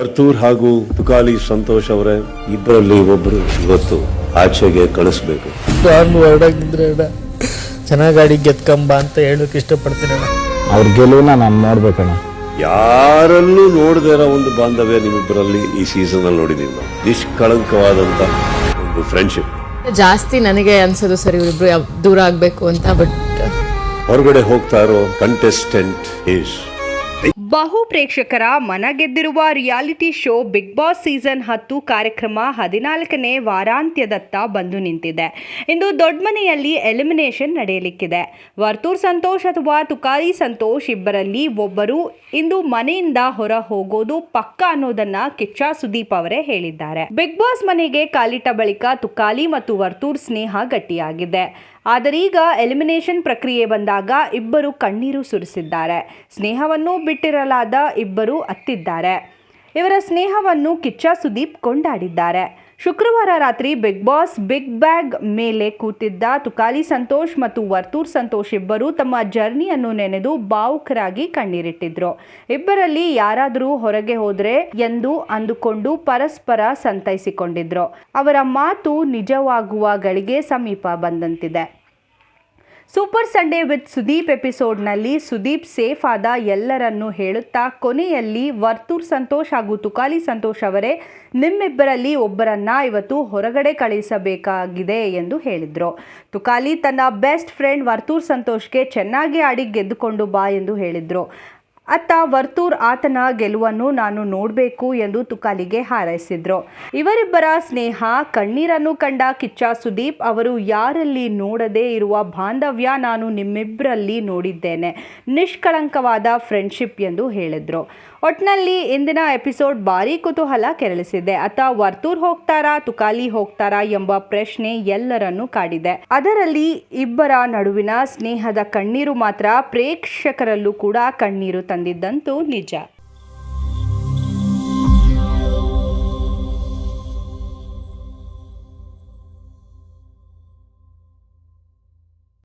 ವರ್ತೂರ್ ಹಾಗೂ ತುಕಾಲಿ ಸಂತೋಷ್ ಅವರೇ ಇಬ್ಬರಲ್ಲಿ ಒಬ್ಬರು ಇವತ್ತು ಆಚೆಗೆ ಕಳಿಸ್ಬೇಕು. ನಾನು ಹೊರಡಾಗಿದ್ರೆ ಅಣ್ಣ ಚೆನ್ನಾಗಿ ಗಾಡಿ ಗೆದ್ಕೊಂಬ ಅಂತ ಹೇಳೋಕೆ ಇಷ್ಟಪಡ್ತೀನಿ ಅವ್ರ ಗೆಲುವನ್ನ ನಾನು ನೋಡ್ಬೇಕಣ್ಣ. ಯಾರಲ್ಲೂ ನೋಡದೇ ಇರೋ ಒಂದು ಬಾಂಧವ್ಯ ನಿಮ್ಮಿಬ್ಬರಲ್ಲಿ ಈ ಸೀಸನ್ ಅಲ್ಲಿ ನೋಡಿದೀವಿ ನಾವು ನಿಷ್ಕಳಂಕವಾದಂತ ಒಂದು ಫ್ರೆಂಡ್ಶಿಪ್ ಜಾಸ್ತಿ ನನಗೆ ಅನ್ಸೋದು ಸರಿ ಇವರಿಬ್ರು ದೂರ ಆಗ್ಬೇಕು ಅಂತ ಬಟ್ ಹೊರಗಡೆ ಹೋಗ್ತಾ ಇರೋ ಕಂಟೆಸ್ಟೆಂಟ್ ಈಸ್ ಬಹು ಪ್ರೇಕ್ಷಕರ ಮನ ಗೆದ್ದಿರುವ reality show Big Boss season ಹತ್ತು ಕಾರ್ಯಕ್ರಮ ಹದಿನಾಲ್ಕನೇ ವಾರಾಂತ್ಯದತ್ತ ಬಂದು ನಿಂತಿದೆ. ಇಂದು ದೊಡ್ಡಮನೆಯಲ್ಲಿ ಎಲಿಮಿನೇಷನ್ ನಡೆಯಲಿಕ್ಕಿದೆ. ವರ್ತೂರ್ ಸಂತೋಷ್ ಅಥವಾ ತುಕಾಲಿ ಸಂತೋಷ್ ಇಬ್ಬರಲ್ಲಿ ಒಬ್ಬರು ಇಂದು ಮನೆಯಿಂದ ಹೊರ ಹೋಗೋದು ಪಕ್ಕ ಅನ್ನೋದನ್ನ ಕಿಚ್ಚ ಸುದೀಪ್ ಅವರೇ ಹೇಳಿದ್ದಾರೆ. ಬಿಗ್ ಬಾಸ್ ಮನೆಗೆ ಕಾಲಿಟ್ಟ ಬಳಿಕ ತುಕಾಲಿ ಮತ್ತು ವರ್ತೂರ್ ಸ್ನೇಹ ಗಟ್ಟಿಯಾಗಿದೆ. ಆದರೀಗ ಎಲಿಮಿನೇಷನ್ ಪ್ರಕ್ರಿಯೆ ಬಂದಾಗ ಇಬ್ಬರು ಕಣ್ಣೀರು ಸುರಿಸಿದ್ದಾರೆ. ಸ್ನೇಹವನ್ನು ಬಿಟ್ಟಿರಲಾದ ಇಬ್ಬರು ಅತ್ತಿದ್ದಾರೆ. ಇವರ ಸ್ನೇಹವನ್ನು ಕಿಚ್ಚ ಸುದೀಪ್ ಕೊಂಡಾಡಿದ್ದಾರೆ. ಶುಕ್ರವಾರ ರಾತ್ರಿ ಬಿಗ್ ಬಾಸ್ ಬಿಗ್ ಬ್ಯಾಗ್ ಮೇಲೆ ಕೂತಿದ್ದ ತುಕಾಲಿ ಸಂತೋಷ್ ಮತ್ತು ವರ್ತೂರ್ ಸಂತೋಷ್ ಇಬ್ಬರು ತಮ್ಮ ಜರ್ನಿಯನ್ನು ನೆನೆದು ಭಾವುಕರಾಗಿ ಕಣ್ಣೀರಿಟ್ಟಿದ್ರು. ಇಬ್ಬರಲ್ಲಿ ಯಾರಾದರೂ ಹೊರಗೆ ಹೋದ್ರೆ ಎಂದು ಅಂದುಕೊಂಡು ಪರಸ್ಪರ ಸಂತೈಸಿಕೊಂಡಿದ್ರು. ಅವರ ಮಾತು ನಿಜವಾಗುವ ಗಳಿಗೆ ಸಮೀಪ ಬಂದಂತಿದೆ. ಸೂಪರ್ ಸಂಡೇ ವಿತ್ ಸುದೀಪ್ ಎಪಿಸೋಡ್ನಲ್ಲಿ ಸುದೀಪ್ ಸೇಫ್ ಆದ ಎಲ್ಲರನ್ನು ಹೇಳುತ್ತಾ ಕೊನೆಯಲ್ಲಿ ವರ್ತೂರ್ ಸಂತೋಷ್ ಹಾಗೂ ತುಕಾಲಿ ಸಂತೋಷ್ ಅವರೇ ನಿಮ್ಮಿಬ್ಬರಲ್ಲಿ ಒಬ್ಬರನ್ನ ಇವತ್ತು ಹೊರಗಡೆ ಕಳಿಸಬೇಕಾಗಿದೆ ಎಂದು ಹೇಳಿದರು. ತುಕಾಲಿ ತನ್ನ ಬೆಸ್ಟ್ ಫ್ರೆಂಡ್ ವರ್ತೂರ್ ಸಂತೋಷ್ಗೆ ಚೆನ್ನಾಗಿ ಆಡಿ ಗೆದ್ದುಕೊಂಡು ಬಾ ಎಂದು ಹೇಳಿದರು. ಅತ್ತ ವರ್ತೂರ್ ಆತನ ಗೆಲುವನ್ನು ನಾನು ನೋಡಬೇಕು ಎಂದು ತುಕಾಲಿಗೆ ಹಾರೈಸಿದ್ರು. ಇವರಿಬ್ಬರ ಸ್ನೇಹ, ಕಣ್ಣೀರನ್ನು ಕಂಡ ಕಿಚ್ಚ ಸುದೀಪ್ ಅವರು ಯಾರಲ್ಲಿ ನೋಡದೇ ಇರುವ ಬಾಂಧವ್ಯ ನಾನು ನಿಮ್ಮಿಬ್ಬರಲ್ಲಿ ನೋಡಿದ್ದೇನೆ. ನಿಷ್ಕಳಂಕವಾದ ಫ್ರೆಂಡ್ಶಿಪ್ ಎಂದು ಹೇಳಿದ್ರು. ಒಟ್ನಲ್ಲಿ ಇಂದಿನ ಎಪಿಸೋಡ್ ಭಾರಿ ಕುತೂಹಲ ಕೆರಳಿಸಿದೆ. ಅತ ವರ್ತೂರ್ ಹೋಗ್ತಾರಾ, ತುಕಾಲಿ ಹೋಗ್ತಾರಾ ಎಂಬ ಪ್ರಶ್ನೆ ಎಲ್ಲರನ್ನೂ ಕಾಡಿದೆ. ಅದರಲ್ಲಿ ಇಬ್ಬರ ನಡುವಿನ ಸ್ನೇಹದ ಕಣ್ಣೀರು ಮಾತ್ರ ಪ್ರೇಕ್ಷಕರಲ್ಲೂ ಕೂಡ ಕಣ್ಣೀರು ತಂದಿದ್ದಂತೂ ನಿಜ.